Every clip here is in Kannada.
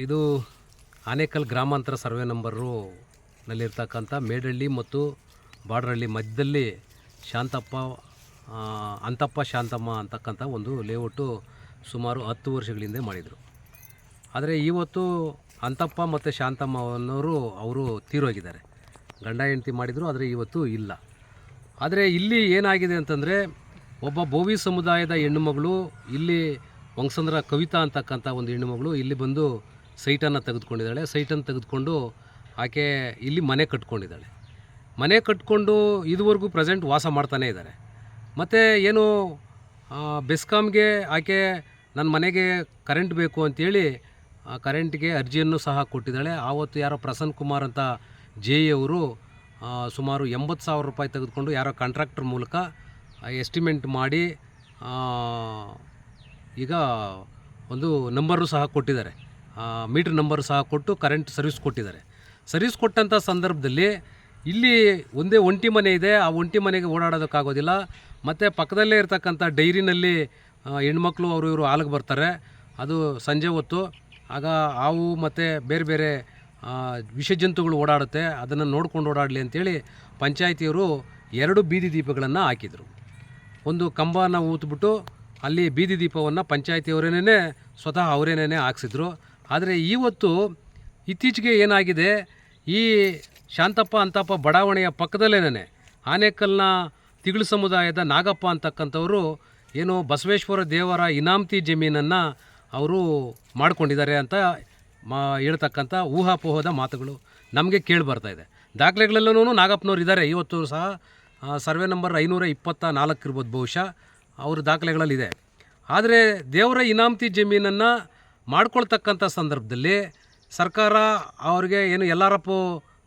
ಇದು ಆನೇಕಲ್ ಗ್ರಾಮಾಂತರ ಸರ್ವೆ ನಂಬರು ನಲ್ಲಿರ್ತಕ್ಕಂಥ ಮೇಡಳ್ಳಿ ಮತ್ತು ಬಾಡ್ರಹಳ್ಳಿ ಮಧ್ಯದಲ್ಲಿ ಶಾಂತಪ್ಪ ಅಂತಪ್ಪ ಶಾಂತಮ್ಮ ಅಂತಕ್ಕಂಥ ಒಂದು ಲೇಔಟು ಸುಮಾರು ಹತ್ತು ವರ್ಷಗಳಿಂದ ಮಾಡಿದರು. ಆದರೆ ಇವತ್ತು ಅಂತಪ್ಪ ಮತ್ತು ಶಾಂತಮ್ಮ ಅನ್ನೋರು ಅವರು ತೀರೋಗಿದ್ದಾರೆ. ಗಂಡ ಹೆಂಡತಿ ಮಾಡಿದರು, ಆದರೆ ಇವತ್ತು ಇಲ್ಲ. ಆದರೆ ಇಲ್ಲಿ ಏನಾಗಿದೆ ಅಂತಂದರೆ ಒಬ್ಬ ಬೋವಿ ಸಮುದಾಯದ ಹೆಣ್ಣುಮಗಳು, ಇಲ್ಲಿ ವಂಗಸಂದ್ರ ಕವಿತಾ ಅಂತಕ್ಕಂಥ ಒಂದು ಹೆಣ್ಣುಮಗಳು ಇಲ್ಲಿ ಬಂದು ಸೈಟನ್ನು ತೆಗೆದುಕೊಂಡಿದ್ದಾಳೆ. ಸೈಟನ್ನು ತೆಗೆದುಕೊಂಡು ಆಕೆ ಇಲ್ಲಿ ಮನೆ ಕಟ್ಕೊಂಡಿದ್ದಾಳೆ. ಮನೆ ಕಟ್ಕೊಂಡು ಇದುವರೆಗೂ ಪ್ರೆಸೆಂಟ್ ವಾಸ ಮಾಡ್ತಾನೇ ಇದ್ದಾರೆ. ಮತ್ತು ಏನು ಬೆಸ್ಕಾಮ್ಗೆ ಆಕೆ ನನ್ನ ಮನೆಗೆ ಕರೆಂಟ್ ಬೇಕು ಅಂತೇಳಿ, ಆ, ಕರೆಂಟ್ಗೆ ಅರ್ಜಿಯನ್ನು ಸಹ ಕೊಟ್ಟಿದ್ದಾಳೆ. ಆವತ್ತು ಯಾರೋ ಪ್ರಸನ್ನ ಕುಮಾರ್ ಅಂತ ಜೆ ಅವರು ಸುಮಾರು ಎಂಬತ್ತು ಸಾವಿರ ರೂಪಾಯಿ ತೆಗೆದುಕೊಂಡು ಯಾರೋ ಕಾಂಟ್ರಾಕ್ಟರ್ ಮೂಲಕ ಎಸ್ಟಿಮೇಟ್ ಮಾಡಿ ಈಗ ಒಂದು ನಂಬರು ಸಹ ಕೊಟ್ಟಿದ್ದಾರೆ. ಮೀಟ್ರ್ ನಂಬರ್ ಸಹ ಕೊಟ್ಟು ಕರೆಂಟ್ ಸರ್ವಿಸ್ ಕೊಟ್ಟಿದ್ದಾರೆ. ಸರ್ವಿಸ್ ಕೊಟ್ಟಂಥ ಸಂದರ್ಭದಲ್ಲಿ ಇಲ್ಲಿ ಒಂದೇ ಒಂಟಿ ಮನೆ ಇದೆ. ಆ ಒಂಟಿ ಮನೆಗೆ ಓಡಾಡೋದಕ್ಕಾಗೋದಿಲ್ಲ. ಮತ್ತು ಪಕ್ಕದಲ್ಲೇ ಇರತಕ್ಕಂಥ ಡೈರಿನಲ್ಲಿ ಹೆಣ್ಮಕ್ಳು ಅವರು ಇವರು ಹಾಲಿಗೆ ಬರ್ತಾರೆ. ಅದು ಸಂಜೆ ಹೊತ್ತು. ಆಗ ಹಾವು ಮತ್ತು ಬೇರೆ ಬೇರೆ ವಿಷ ಜಂತುಗಳು ಓಡಾಡುತ್ತೆ. ಅದನ್ನು ನೋಡ್ಕೊಂಡು ಓಡಾಡಲಿ ಅಂತೇಳಿ ಪಂಚಾಯಿತಿಯವರು ಎರಡು ಬೀದಿ ದೀಪಗಳನ್ನು ಹಾಕಿದರು. ಒಂದು ಕಂಬನ ಊತ್ಬಿಟ್ಟು ಅಲ್ಲಿ ಬೀದಿ ದೀಪವನ್ನು ಪಂಚಾಯತಿಯವರೇನೇ ಸ್ವತಃ ಅವರೇನೇ ಹಾಕ್ಸಿದ್ರು. ಆದರೆ ಇವತ್ತು ಇತ್ತೀಚೆಗೆ ಏನಾಗಿದೆ? ಈ ಶಾಂತಪ್ಪ ಅಂತಪ್ಪ ಬಡಾವಣೆಯ ಪಕ್ಕದಲ್ಲೇನೆ ಆನೇಕಲ್ನ ತಿಗಳು ಸಮುದಾಯದ ನಾಗಪ್ಪ ಅಂತಕ್ಕಂಥವರು ಏನು ಬಸವೇಶ್ವರ ದೇವರ ಇನಾಮತಿ ಜಮೀನನ್ನು ಅವರು ಮಾಡಿಕೊಂಡಿದ್ದಾರೆ ಅಂತ ಮಾ ಹೇಳ್ತಕ್ಕಂಥ ಊಹಾಪೋಹದ ಮಾತುಗಳು ನಮಗೆ ಕೇಳಿ ಬರ್ತಾ ಇದೆ. ದಾಖಲೆಗಳಲ್ಲೂ ನಾಗಪ್ಪನವ್ರು ಇದ್ದಾರೆ ಇವತ್ತು ಸಹ ಸರ್ವೆ ನಂಬರ್ ಐನೂರ ಇಪ್ಪತ್ತ ನಾಲ್ಕು ಇರ್ಬೋದು ಬಹುಶಃ. ಅವ್ರ ದಾಖಲೆಗಳಲ್ಲಿದೆ. ಆದರೆ ದೇವರ ಇನಾಮತಿ ಜಮೀನನ್ನು ಮಾಡ್ಕೊಳ್ತಕ್ಕಂಥ ಸಂದರ್ಭದಲ್ಲಿ ಸರ್ಕಾರ ಅವ್ರಿಗೆ ಏನು ಎಲ್ಲಾರಪ್ಪ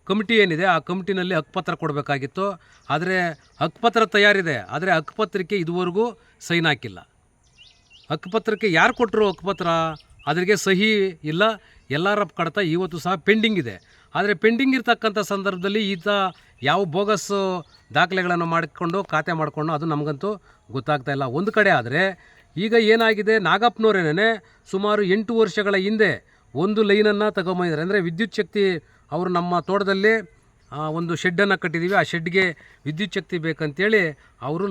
ಕಮಿಟಿ ಏನಿದೆ, ಆ ಕಮಿಟಿನಲ್ಲಿ ಹಕ್ಕುಪತ್ರ ಕೊಡಬೇಕಾಗಿತ್ತು. ಆದರೆ ಹಕ್ಕುಪತ್ರ ತಯಾರಿದೆ. ಆದರೆ ಹಕ್ಕುಪತ್ರಕ್ಕೆ ಇದುವರೆಗೂ ಸೈನ್ ಹಾಕಿಲ್ಲ. ಹಕ್ಕುಪತ್ರಕ್ಕೆ ಯಾರು ಕೊಟ್ಟರು ಹಕ್ಕುಪತ್ರ ಅದರಿಗೆ ಸಹಿ ಇಲ್ಲ. ಎಲ್ಲರ ಕಡತ ಇವತ್ತು ಸಹ ಪೆಂಡಿಂಗ್ ಇದೆ. ಆದರೆ ಪೆಂಡಿಂಗ್ ಇರ್ತಕ್ಕಂಥ ಸಂದರ್ಭದಲ್ಲಿ ಈತ ಯಾವ ಬೋಗಸ್ ದಾಖಲೆಗಳನ್ನು ಮಾಡಿಕೊಂಡು, ಖಾತೆ ಮಾಡಿಕೊಂಡು ಅದು ನಮಗಂತೂ ಗೊತ್ತಾಗ್ತಾ ಇಲ್ಲ. ಒಂದು ಕಡೆ ಆದರೆ ಈಗ ಏನಾಗಿದೆ? ನಾಗಪ್ಪನವರೇನೇ ಸುಮಾರು ಎಂಟು ವರ್ಷಗಳ ಹಿಂದೆ ಒಂದು ಲೈನನ್ನು ತಗೊಂಬಂದಿದ್ದಾರೆ. ಅಂದರೆ ವಿದ್ಯುತ್ ಶಕ್ತಿ ಅವರು ನಮ್ಮ ತೋಟದಲ್ಲಿ ಒಂದು ಶೆಡ್ಡನ್ನು ಕಟ್ಟಿದ್ದೀವಿ ಆ ಶೆಡ್ಗೆ ವಿದ್ಯುತ್ ಶಕ್ತಿ ಬೇಕಂತೇಳಿ ಅವರು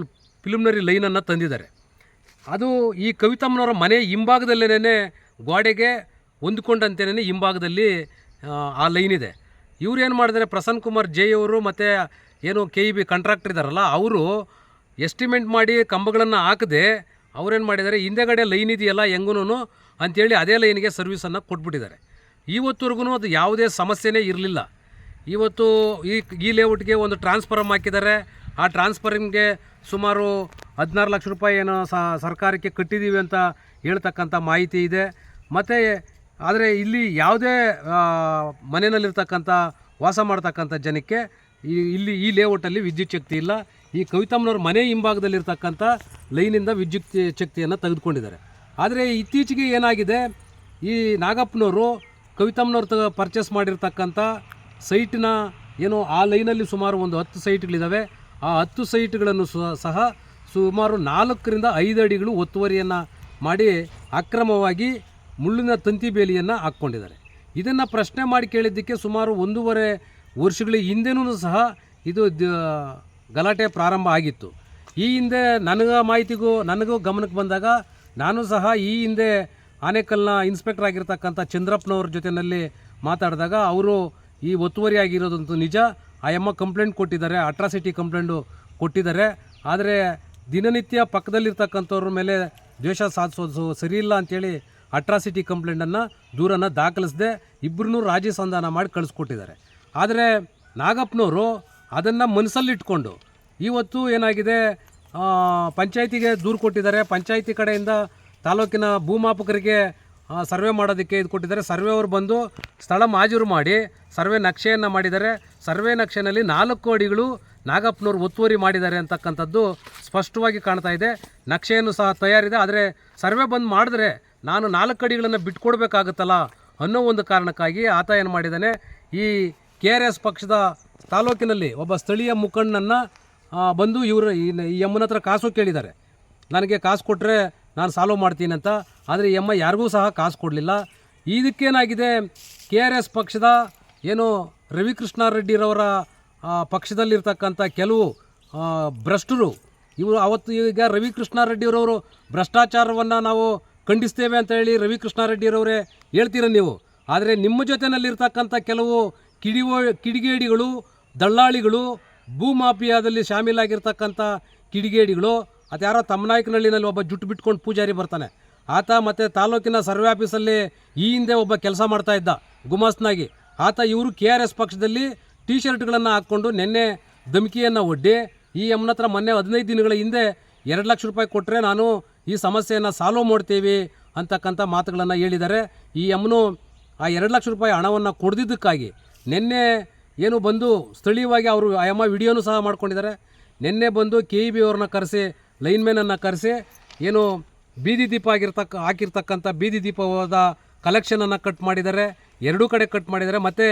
ಪ್ರಿಲಿಮಿನರಿ ಲೈನನ್ನು ತಂದಿದ್ದಾರೆ. ಅದು ಈ ಕವಿತಮ್ಮನವರ ಮನೆ ಹಿಂಭಾಗದಲ್ಲೇನೇ ಗೋಡೆಗೆ ಹೊಂದ್ಕೊಂಡಂತೆಯೇ ಹಿಂಭಾಗದಲ್ಲಿ ಆ, ಲೈನ್ ಇದೆ. ಇವ್ರು ಏನು ಮಾಡಿದ್ದಾರೆ? ಪ್ರಸನ್ನ ಕುಮಾರ್ ಜೈ ಅವರು ಮತ್ತು ಏನು ಕೆ ಇ ಬಿ ಕಾಂಟ್ರಾಕ್ಟರ್ ಇದ್ದಾರಲ್ಲ ಅವರು ಎಸ್ಟಿಮೇಟ್ ಮಾಡಿ ಕಂಬಗಳನ್ನು ಹಾಕದೆ ಅವ್ರೇನು ಮಾಡಿದ್ದಾರೆ? ಹಿಂದೆಗಡೆ ಲೈನ್ ಇದೆಯಲ್ಲ ಹೆಂಗೂ ಅಂಥೇಳಿ ಅದೇ ಲೈನ್ಗೆ ಸರ್ವಿಸನ್ನು ಕೊಟ್ಬಿಟ್ಟಿದ್ದಾರೆ. ಇವತ್ತುವರೆಗೂ ಅದು ಯಾವುದೇ ಸಮಸ್ಯೆನೇ ಇರಲಿಲ್ಲ. ಇವತ್ತು ಈ ಈ ಲೇಔಟ್ಗೆ ಒಂದು ಟ್ರಾನ್ಸ್ಫರಮ್ ಹಾಕಿದ್ದಾರೆ. ಆ ಟ್ರಾನ್ಸ್ಫರಿಂಗ್ಗೆ ಸುಮಾರು ಹದಿನಾರು ಲಕ್ಷ ರೂಪಾಯಿ ಏನೋ ಸರ್ಕಾರಕ್ಕೆ ಕಟ್ಟಿದ್ದೀವಿ ಅಂತ ಹೇಳ್ತಕ್ಕಂಥ ಮಾಹಿತಿ ಇದೆ. ಮತ್ತು ಆದರೆ ಇಲ್ಲಿ ಯಾವುದೇ ಮನೆಯಲ್ಲಿರ್ತಕ್ಕಂಥ, ವಾಸ ಮಾಡ್ತಕ್ಕಂಥ ಜನಕ್ಕೆ ಇಲ್ಲಿ ಈ ಲೇಔಟಲ್ಲಿ ವಿದ್ಯುತ್ ಶಕ್ತಿ ಇಲ್ಲ. ಈ ಕವಿತಮ್ಮನವ್ರ ಮನೆ ಹಿಂಭಾಗದಲ್ಲಿರ್ತಕ್ಕಂಥ ಲೈನಿಂದ ವಿದ್ಯುತ್ ಶಕ್ತಿಯನ್ನು ತೆಗೆದುಕೊಂಡಿದ್ದಾರೆ. ಆದರೆ ಇತ್ತೀಚೆಗೆ ಏನಾಗಿದೆ? ಈ ನಾಗಪ್ಪನವರು ಕವಿತಮ್ಮನವ್ರು ಪರ್ಚೇಸ್ ಮಾಡಿರ್ತಕ್ಕಂಥ ಸೈಟಿನ ಏನು ಆ ಲೈನಲ್ಲಿ ಸುಮಾರು ಒಂದು ಹತ್ತು ಸೈಟ್ಗಳಿದ್ದಾವೆ ಆ ಹತ್ತು ಸೈಟ್ಗಳನ್ನು ಸಹ- ಸುಮಾರು ನಾಲ್ಕರಿಂದ ಐದು ಅಡಿಗಳು ಒತ್ತುವರಿಯನ್ನು ಮಾಡಿ ಅಕ್ರಮವಾಗಿ ಮುಳ್ಳಿನ ತಂತಿ ಬೇಲಿಯನ್ನು ಹಾಕ್ಕೊಂಡಿದ್ದಾರೆ. ಇದನ್ನು ಪ್ರಶ್ನೆ ಮಾಡಿ ಕೇಳಿದ್ದಕ್ಕೆ ಸುಮಾರು ಒಂದೂವರೆ ವರ್ಷಗಳ ಹಿಂದೆನೂ ಸಹ ಇದು ಗಲಾಟೆ ಪ್ರಾರಂಭ ಆಗಿತ್ತು. ಈ ಹಿಂದೆ ನನಗೆ ಮಾಹಿತಿಗೂ, ನನಗೂ ಗಮನಕ್ಕೆ ಬಂದಾಗ ನಾನು ಸಹ ಈ ಹಿಂದೆ ಆನೇಕಲ್ನ ಇನ್ಸ್ಪೆಕ್ಟರ್ ಆಗಿರ್ತಕ್ಕಂಥ ಚಂದ್ರಪ್ಪನವ್ರ ಜೊತೆಯಲ್ಲಿ ಮಾತಾಡಿದಾಗ ಅವರು ಈ ಒತ್ತುವರಿ ಆಗಿರೋದಂತೂ ನಿಜ. ಆ ಎಮ್ಮ ಕಂಪ್ಲೇಂಟ್ ಕೊಟ್ಟಿದ್ದಾರೆ, ಅಟ್ರಾಸಿಟಿ ಕಂಪ್ಲೇಂಟು ಕೊಟ್ಟಿದ್ದಾರೆ. ಆದರೆ ದಿನನಿತ್ಯ ಪಕ್ಕದಲ್ಲಿರ್ತಕ್ಕಂಥವ್ರ ಮೇಲೆ ದ್ವೇಷ ಸಾಧಿಸೋದು ಸರಿ ಇಲ್ಲ ಅಂತೇಳಿ ಅಟ್ರಾಸಿಟಿ ಕಂಪ್ಲೇಂಟನ್ನು, ದೂರನ್ನು ದಾಖಲಿಸದೆ ಇಬ್ಬರನ್ನೂ ರಾಜಿ ಸಂಧಾನ ಮಾಡಿ ಕಳಿಸ್ಕೊಟ್ಟಿದ್ದಾರೆ. ಆದರೆ ನಾಗಪ್ಪನವರು ಅದನ್ನು ಮನಸ್ಸಲ್ಲಿಟ್ಕೊಂಡು ಇವತ್ತು ಏನಾಗಿದೆ? ಪಂಚಾಯತಿಗೆ ದೂರು ಕೊಟ್ಟಿದ್ದಾರೆ. ಪಂಚಾಯತಿ ಕಡೆಯಿಂದ ತಾಲೂಕಿನ ಭೂಮಾಪಕರಿಗೆ ಸರ್ವೆ ಮಾಡೋದಕ್ಕೆ ಇದು ಕೊಟ್ಟಿದ್ದಾರೆ. ಸರ್ವೆ ಅವರು ಬಂದು ಸ್ಥಳ ಮಾಜೂರು ಮಾಡಿ, ಸರ್ವೆ ನಕ್ಷೆಯನ್ನು ಮಾಡಿದ್ದಾರೆ. ಸರ್ವೆ ನಕ್ಷೆನಲ್ಲಿ ನಾಲ್ಕು ಅಡಿಗಳು ನಾಗಪ್ಪನವ್ರು ಒತ್ತುವರಿ ಮಾಡಿದ್ದಾರೆ ಅಂತಕ್ಕಂಥದ್ದು ಸ್ಪಷ್ಟವಾಗಿ ಕಾಣ್ತಾ ಇದೆ. ನಕ್ಷೆಯನ್ನು ಸಹ ತಯಾರಿದೆ. ಆದರೆ ಸರ್ವೆ ಬಂದು ಮಾಡಿದ್ರೆ ನಾನು ನಾಲ್ಕು ಅಡಿಗಳನ್ನು ಬಿಟ್ಕೊಡ್ಬೇಕಾಗುತ್ತಲ್ಲ ಅನ್ನೋ ಒಂದು ಕಾರಣಕ್ಕಾಗಿ ಆತ ಏನು ಮಾಡಿದ್ದಾನೆ? ಈ ಕೆ ಪಕ್ಷದ ತಾಲೂಕಿನಲ್ಲಿ ಒಬ್ಬ ಸ್ಥಳೀಯ ಮುಖಂಡನನ್ನು ಬಂದು ಇವರು ಈ ಎಮ್ಮನ ಹತ್ರ ಕಾಸು ಕೇಳಿದ್ದಾರೆ. ನನಗೆ ಕಾಸು ಕೊಟ್ಟರೆ ನಾನು ಸಾಲ್ವ್ ಮಾಡ್ತೀನಿ ಅಂತ. ಆದರೆ ಈ ಅಮ್ಮ ಯಾರಿಗೂ ಸಹ ಕಾಸು ಕೊಡಲಿಲ್ಲ. ಇದಕ್ಕೇನಾಗಿದೆ ಕೆ ಆರ್ ಎಸ್ ಪಕ್ಷದ ಏನು ರವಿಕೃಷ್ಣಾರೆಡ್ಡಿರವರ ರೆಡ್ಡಿರವರ ಪಕ್ಷದಲ್ಲಿರ್ತಕ್ಕಂಥ ಕೆಲವು ಭ್ರಷ್ಟರು, ಇವರು ಅವತ್ತು ಈಗ ರವಿಕೃಷ್ಣಾರೆಡ್ಡಿರವರು ಭ್ರಷ್ಟಾಚಾರವನ್ನು ನಾವು ಖಂಡಿಸ್ತೇವೆ ಅಂತ ಹೇಳಿ ರವಿಕೃಷ್ಣಾರೆಡ್ಡಿರವರೇ ಹೇಳ್ತೀರ ನೀವು? ಆದರೆ ನಿಮ್ಮ ಜೊತೆಯಲ್ಲಿರ್ತಕ್ಕಂಥ ಕೆಲವು ಕಿಡಿವೋ ಕಿಡಿಗೇಡಿಗಳು, ದಳ್ಳಾಳಿಗಳು ಭೂಮಾಫಿಯಾದಲ್ಲಿ ಶಾಮೀಲಾಗಿರ್ತಕ್ಕಂಥ ಕಿಡಿಗೇಡಿಗಳು ಅದು ಯಾರೋ ತಮ್ಮನಾಯಕನಹಳ್ಳಿನಲ್ಲಿ ಒಬ್ಬ ಜುಟ್ಟು ಬಿಟ್ಕೊಂಡು ಪೂಜಾರಿ ಬರ್ತಾನೆ. ಆತ ಮತ್ತು ತಾಲೂಕಿನ ಸರ್ವೆ ಆಫೀಸಲ್ಲಿ ಈ ಹಿಂದೆ ಒಬ್ಬ ಕೆಲಸ ಮಾಡ್ತಾ ಇದ್ದ, ಗುಮಾಸ್ತನಾಗಿ. ಆತ ಇವರು ಕೆ ಆರ್ ಎಸ್ ಪಕ್ಷದಲ್ಲಿ ಟೀ ಶರ್ಟ್ಗಳನ್ನು ಹಾಕ್ಕೊಂಡು ನಿನ್ನೆ ಧಮಕಿಯನ್ನು ಒಡ್ಡಿ, ಈ ಅಮ್ಮನ ಹತ್ರ ಮೊನ್ನೆ ಹದಿನೈದು ದಿನಗಳ ಹಿಂದೆ ಎರಡು ಲಕ್ಷ ರೂಪಾಯಿ ಕೊಟ್ಟರೆ ನಾನು ಈ ಸಮಸ್ಯೆಯನ್ನು ಸಾಲ್ವ್ ಮಾಡ್ತೀವಿ ಅಂತಕ್ಕಂಥ ಮಾತುಗಳನ್ನು ಹೇಳಿದ್ದಾರೆ. ಈ ಅಮ್ಮನು ಆ ಎರಡು ಲಕ್ಷ ರೂಪಾಯಿ ಹಣವನ್ನು ಕೊಡ್ದಿದ್ದಕ್ಕಾಗಿ ನಿನ್ನೆ ಏನು ಬಂದು ಸ್ಥಳೀಯವಾಗಿ ಅವರು ಆಯಮ್ಮ ವಿಡಿಯೋನು ಸಹ ಮಾಡ್ಕೊಂಡಿದ್ದಾರೆ. ನಿನ್ನೆ ಬಂದು ಕೆ ಇ ಬಿ ಅವ್ರನ್ನ ಕರೆಸಿ ಲೈನ್ಮ್ಯಾನನ್ನು ಕರೆಸಿ, ಏನು ಬೀದಿ ದೀಪ ಆಗಿರ್ತಕ್ಕ, ಹಾಕಿರ್ತಕ್ಕಂಥ ಬೀದಿ ದೀಪವಾದ ಕಲೆಕ್ಷನನ್ನು ಕಟ್ ಮಾಡಿದ್ದಾರೆ. ಎರಡೂ ಕಡೆ ಕಟ್ ಮಾಡಿದ್ದಾರೆ. ಮತ್ತು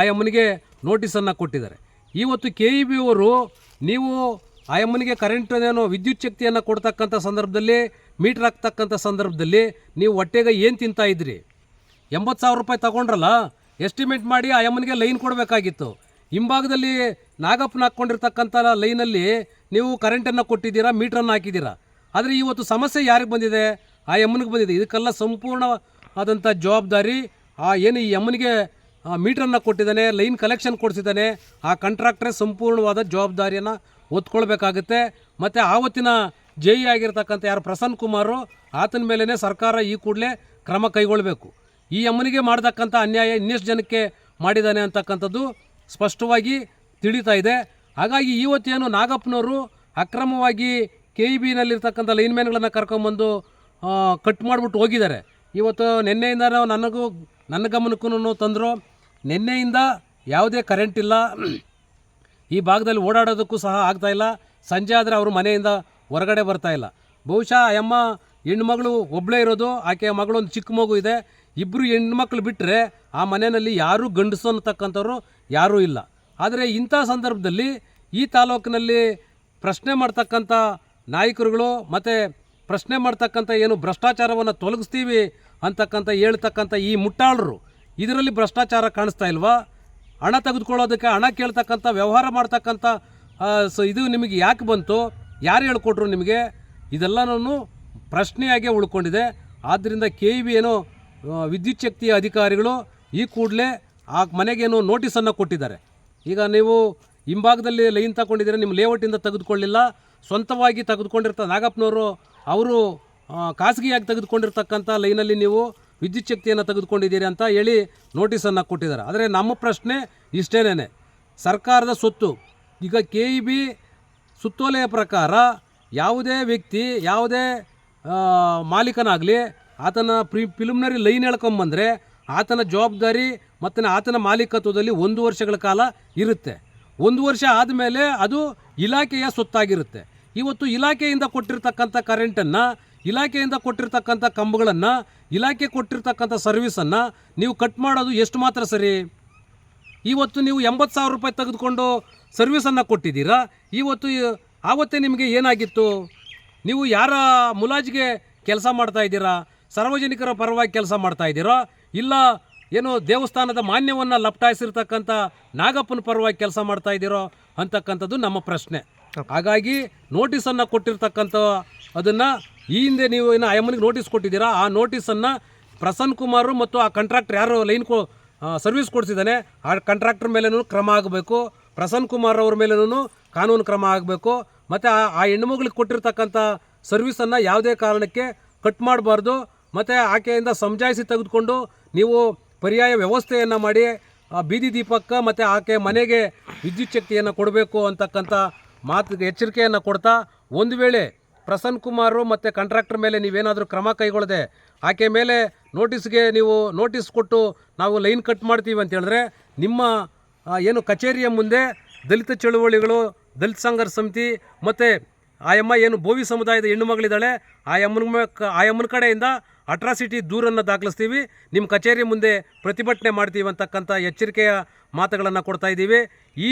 ಆಯಮ್ಮನಿಗೆ ನೋಟಿಸನ್ನು ಕೊಟ್ಟಿದ್ದಾರೆ. ಇವತ್ತು ಕೆ ಇ ಬಿ ಅವರು ನೀವು ಆಯಮ್ಮನಿಗೆ ಅಮ್ಮನಿಗೆ ಕರೆಂಟ್ ಏನೋ ವಿದ್ಯುತ್ ಶಕ್ತಿಯನ್ನು ಕೊಡ್ತಕ್ಕಂಥ ಸಂದರ್ಭದಲ್ಲಿ ಮೀಟ್ರ್ ಹಾಕ್ತಕ್ಕಂಥ ಸಂದರ್ಭದಲ್ಲಿ ನೀವು ಹೊಟ್ಟೆಗೆ ಏನು ತಿಂತಾ ಇದ್ರಿ? ಎಂಬತ್ತು ಸಾವಿರ ರೂಪಾಯಿ ತಗೊಂಡ್ರಲ್ಲ? ಎಸ್ಟಿಮೇಟ್ ಮಾಡಿ ಆ ಯಮ್ಮನಿಗೆ ಲೈನ್ ಕೊಡಬೇಕಾಗಿತ್ತು. ಹಿಂಭಾಗದಲ್ಲಿ ನಾಗಪ್ಪನ ಹಾಕ್ಕೊಂಡಿರ್ತಕ್ಕಂಥ ಲೈನಲ್ಲಿ ನೀವು ಕರೆಂಟನ್ನು ಕೊಟ್ಟಿದ್ದೀರಾ, ಮೀಟ್ರನ್ನು ಹಾಕಿದ್ದೀರಾ? ಆದರೆ ಇವತ್ತು ಸಮಸ್ಯೆ ಯಾರಿಗೆ ಬಂದಿದೆ? ಆ ಯಮ್ಮನಿಗೆ ಬಂದಿದೆ. ಇದಕ್ಕೆಲ್ಲ ಸಂಪೂರ್ಣವಾದಂಥ ಜವಾಬ್ದಾರಿ. ಆ ಏನು ಈ ಯಮ್ಮನಿಗೆ ಮೀಟ್ರನ್ನು ಕೊಟ್ಟಿದ್ದಾನೆ, ಲೈನ್ ಕಲೆಕ್ಷನ್ ಕೊಡಿಸಿದ್ದಾನೆ, ಆ ಕಾಂಟ್ರಾಕ್ಟ್ರೇ ಸಂಪೂರ್ಣವಾದ ಜವಾಬ್ದಾರಿಯನ್ನು ಹೊತ್ಕೊಳ್ಬೇಕಾಗುತ್ತೆ. ಮತ್ತು ಆವತ್ತಿನ ಜೈ ಆಗಿರ್ತಕ್ಕಂಥ ಯಾರು ಪ್ರಸನ್ನ ಕುಮಾರು, ಆತನ ಮೇಲೇ ಸರ್ಕಾರ ಈ ಕೂಡಲೇ ಕ್ರಮ ಕೈಗೊಳ್ಳಬೇಕು. ಈ ಅಮ್ಮನಿಗೆ ಮಾಡತಕ್ಕಂಥ ಅನ್ಯಾಯ ಇನ್ನೆಷ್ಟು ಜನಕ್ಕೆ ಮಾಡಿದ್ದಾನೆ ಅಂತಕ್ಕಂಥದ್ದು ಸ್ಪಷ್ಟವಾಗಿ ತಿಳಿತಾ ಇದೆ. ಹಾಗಾಗಿ ಇವತ್ತೇನು ನಾಗಪ್ಪನವರು ಅಕ್ರಮವಾಗಿ ಕೆ ಇ ಬಿನಲ್ಲಿರ್ತಕ್ಕಂಥ ಲೈನ್ಮ್ಯಾನ್ಗಳನ್ನು ಕರ್ಕೊಂಬಂದು ಕಟ್ ಮಾಡಿಬಿಟ್ಟು ಹೋಗಿದ್ದಾರೆ. ಇವತ್ತು ನಿನ್ನೆಯಿಂದ ನನಗೂ, ನನ್ನ ಗಮನಕ್ಕೂ ತಂದರು, ನಿನ್ನೆಯಿಂದ ಯಾವುದೇ ಕರೆಂಟ್ ಇಲ್ಲ. ಈ ಭಾಗದಲ್ಲಿ ಓಡಾಡೋದಕ್ಕೂ ಸಹ ಆಗ್ತಾಯಿಲ್ಲ ಸಂಜೆ ಆದರೆ ಅವರು ಮನೆಯಿಂದ ಹೊರಗಡೆ ಬರ್ತಾ ಇಲ್ಲ. ಬಹುಶಃ ಅಮ್ಮ ಹೆಣ್ಮಗಳು ಒಬ್ಬಳೇ ಇರೋದು, ಆಕೆಯ ಮಗಳು ಒಂದು ಚಿಕ್ಕ ಮಗು ಇದೆ. ಇಬ್ಬರು ಹೆಣ್ಮಕ್ಳು ಬಿಟ್ಟರೆ ಆ ಮನೆಯಲ್ಲಿ ಯಾರೂ ಗಂಡಸು ಅನ್ನತಕ್ಕಂಥವ್ರು ಯಾರೂ ಇಲ್ಲ. ಆದರೆ ಇಂಥ ಸಂದರ್ಭದಲ್ಲಿ ಈ ತಾಲೂಕಿನಲ್ಲಿ ಪ್ರಶ್ನೆ ಮಾಡ್ತಕ್ಕಂಥ ನಾಯಕರುಗಳು ಮತ್ತು ಪ್ರಶ್ನೆ ಮಾಡ್ತಕ್ಕಂಥ ಏನು ಭ್ರಷ್ಟಾಚಾರವನ್ನು ತೊಲಗಿಸ್ತೀವಿ ಅಂತಕ್ಕಂಥ ಹೇಳ್ತಕ್ಕಂಥ ಈ ಮುಟ್ಟಾಳರು, ಇದರಲ್ಲಿ ಭ್ರಷ್ಟಾಚಾರ ಕಾಣಿಸ್ತಾ ಇಲ್ವಾ? ಹಣ ತೆಗೆದುಕೊಳ್ಳೋದಕ್ಕೆ ಹಣ ಕೇಳ್ತಕ್ಕಂಥ, ವ್ಯವಹಾರ ಮಾಡ್ತಕ್ಕಂಥ ಸೊ, ಇದು ನಿಮಗೆ ಯಾಕೆ ಬಂತು? ಯಾರು ಹೇಳ್ಕೊಟ್ರು ನಿಮಗೆ? ಇದೆಲ್ಲನೂ ಪ್ರಶ್ನೆಯಾಗೇ ಉಳ್ಕೊಂಡಿದೆ. ಆದ್ದರಿಂದ ಕೆ ಇ ಬಿ ಏನೋ ವಿದ್ಯುತ್ ಶಕ್ತಿಯ ಅಧಿಕಾರಿಗಳು ಈ ಕೂಡಲೇ ಆ ಮನೆಗೇನು ನೋಟಿಸನ್ನು ಕೊಟ್ಟಿದ್ದಾರೆ. ಈಗ ನೀವು ಹಿಂಭಾಗದಲ್ಲಿ ಲೈನ್ ತಗೊಂಡಿದ್ದೀರಾ, ನಿಮ್ಮ ಲೇಔಟಿಂದ ತೆಗೆದುಕೊಳ್ಳಿಲ್ಲ, ಸ್ವಂತವಾಗಿ ತೆಗೆದುಕೊಂಡಿರ್ತ ನಾಗಪ್ಪನವರು, ಅವರು ಖಾಸಗಿಯಾಗಿ ತೆಗೆದುಕೊಂಡಿರ್ತಕ್ಕಂಥ ಲೈನಲ್ಲಿ ನೀವು ವಿದ್ಯುತ್ ಶಕ್ತಿಯನ್ನು ತೆಗೆದುಕೊಂಡಿದ್ದೀರಿ ಅಂತ ಹೇಳಿ ನೋಟಿಸನ್ನು ಕೊಟ್ಟಿದ್ದಾರೆ. ಆದರೆ ನಮ್ಮ ಪ್ರಶ್ನೆ ಇಷ್ಟೇನೇ ಸರ್ಕಾರದ ಸೊತ್ತು. ಈಗ ಕೆ ಇ ಬಿ ಸುತ್ತೋಲೆಯ ಪ್ರಕಾರ ಯಾವುದೇ ವ್ಯಕ್ತಿ, ಯಾವುದೇ ಮಾಲೀಕನಾಗಲಿ ಆತನ ಪ್ರಿ ಪ್ರಿಲಿಮಿನರಿ ಲೈನ್ ಹೇಳ್ಕೊಂಬಂದರೆ ಆತನ ಜವಾಬ್ದಾರಿ ಮತ್ತು ಆತನ ಮಾಲೀಕತ್ವದಲ್ಲಿ ಒಂದು ವರ್ಷಗಳ ಕಾಲ ಇರುತ್ತೆ. ಒಂದು ವರ್ಷ ಆದಮೇಲೆ ಅದು ಇಲಾಖೆಯ ಸೊತ್ತಾಗಿರುತ್ತೆ ಇವತ್ತು ಇಲಾಖೆಯಿಂದ ಕೊಟ್ಟಿರ್ತಕ್ಕಂಥ ಕರೆಂಟನ್ನು ಇಲಾಖೆಯಿಂದ ಕೊಟ್ಟಿರ್ತಕ್ಕಂಥ ಕಂಬಗಳನ್ನು, ಇಲಾಖೆ ಕೊಟ್ಟಿರ್ತಕ್ಕಂಥ ಸರ್ವಿಸನ್ನು ನೀವು ಕಟ್ ಮಾಡೋದು ಎಷ್ಟು ಮಾತ್ರ ಸರಿ? ಇವತ್ತು ನೀವು ಎಂಬತ್ತು ಸಾವಿರ ರೂಪಾಯಿ ತೆಗೆದುಕೊಂಡು ಸರ್ವಿಸನ್ನು ಕೊಟ್ಟಿದ್ದೀರಾ? ಇವತ್ತು ಆವತ್ತೇ ನಿಮಗೆ ಏನಾಗಿತ್ತು? ನೀವು ಯಾರ ಮುಲಾಜ್ಗೆ ಕೆಲಸ ಮಾಡ್ತಾ ಇದ್ದೀರಾ? ಸಾರ್ವಜನಿಕರ ಪರವಾಗಿ ಕೆಲಸ ಮಾಡ್ತಾ ಇದ್ದೀರೋ? ಇಲ್ಲ ಏನು ದೇವಸ್ಥಾನದ ಮಾನ್ಯವನ್ನು ಲಪ್ಟಾಯಿಸಿರ್ತಕ್ಕಂಥ ನಾಗಪ್ಪನ ಪರವಾಗಿ ಕೆಲಸ ಮಾಡ್ತಾ ಇದ್ದೀರೋ? ಅಂತಕ್ಕಂಥದ್ದು ನಮ್ಮ ಪ್ರಶ್ನೆ. ಹಾಗಾಗಿ ನೋಟಿಸನ್ನು ಕೊಟ್ಟಿರ್ತಕ್ಕಂಥ ಅದನ್ನು ಈ ಹಿಂದೆ ನೀವು ಏನು ಅಯ್ಯಮ್ಮನಿಗೆ ನೋಟಿಸ್ ಕೊಟ್ಟಿದ್ದೀರಾ? ಆ ನೋಟಿಸನ್ನು ಪ್ರಸನ್ನ ಕುಮಾರ್ ಮತ್ತು ಆ ಕಾಂಟ್ರಾಕ್ಟರ್ ಯಾರು ಲೈನ್ ಕೊ ಸರ್ವಿಸ್ ಕೊಡಿಸಿದ್ದಾನೆ ಆ ಕಾಂಟ್ರಾಕ್ಟರ್ ಮೇಲೇನೂ ಕ್ರಮ ಆಗಬೇಕು ಪ್ರಸನ್ನ ಕುಮಾರ್ ಅವ್ರ ಮೇಲೇನೂ ಕಾನೂನು ಕ್ರಮ ಆಗಬೇಕು ಮತ್ತು ಆ ಆ ಹೆಣ್ಣುಮಗಳಿಗೆ ಕೊಟ್ಟಿರ್ತಕ್ಕಂಥ ಸರ್ವಿಸನ್ನು ಯಾವುದೇ ಕಾರಣಕ್ಕೆ ಕಟ್ ಮಾಡಬಾರ್ದು ಮತ್ತು ಆಕೆಯಿಂದ ಸಮಜಾಯಿಸಿ ತೆಗೆದುಕೊಂಡು ನೀವು ಪರ್ಯಾಯ ವ್ಯವಸ್ಥೆಯನ್ನು ಮಾಡಿ ಬೀದಿ ದೀಪಕ್ಕೆ ಮತ್ತು ಆಕೆ ಮನೆಗೆ ವಿದ್ಯುತ್ ಶಕ್ತಿಯನ್ನು ಕೊಡಬೇಕು ಅಂತಕ್ಕಂಥ ಮಾತು ಎಚ್ಚರಿಕೆಯನ್ನು ಕೊಡ್ತಾ, ಒಂದು ವೇಳೆ ಪ್ರಸನ್ನ ಕುಮಾರು ಮತ್ತು ಕಾಂಟ್ರಾಕ್ಟರ್ ಮೇಲೆ ನೀವೇನಾದರೂ ಕ್ರಮ ಕೈಗೊಳ್ಳದೆ ಆಕೆ ಮೇಲೆ ನೋಟಿಸ್ಗೆ ನೀವು ನೋಟಿಸ್ ಕೊಟ್ಟು ನಾವು ಲೈನ್ ಕಟ್ ಮಾಡ್ತೀವಿ ಅಂತ ಹೇಳಿದ್ರೆ ನಿಮ್ಮ ಏನು ಕಚೇರಿಯ ಮುಂದೆ ದಲಿತ ಚಳುವಳಿಗಳು, ದಲಿತ ಸಂಘರ್ಷ ಸಮಿತಿ ಮತ್ತು ಆ ಅಮ್ಮ ಏನು ಬೋವಿ ಸಮುದಾಯದ ಹೆಣ್ಣು ಮಗಳಿದ್ದಾಳೆ, ಆ ಅಮ್ಮನ ಆ ಅಮ್ಮನ ಕಡೆಯಿಂದ ಅಟ್ರಾಸಿಟಿ ದೂರನ್ನು ದಾಖಲಿಸ್ತೀವಿ. ನಿಮ್ಮ ಕಚೇರಿ ಮುಂದೆ ಪ್ರತಿಭಟನೆ ಮಾಡ್ತೀವಿ ಅಂತಕ್ಕಂಥ ಎಚ್ಚರಿಕೆಯ ಮಾತುಗಳನ್ನು ಕೊಡ್ತಾ ಇದ್ದೀವಿ. ಈ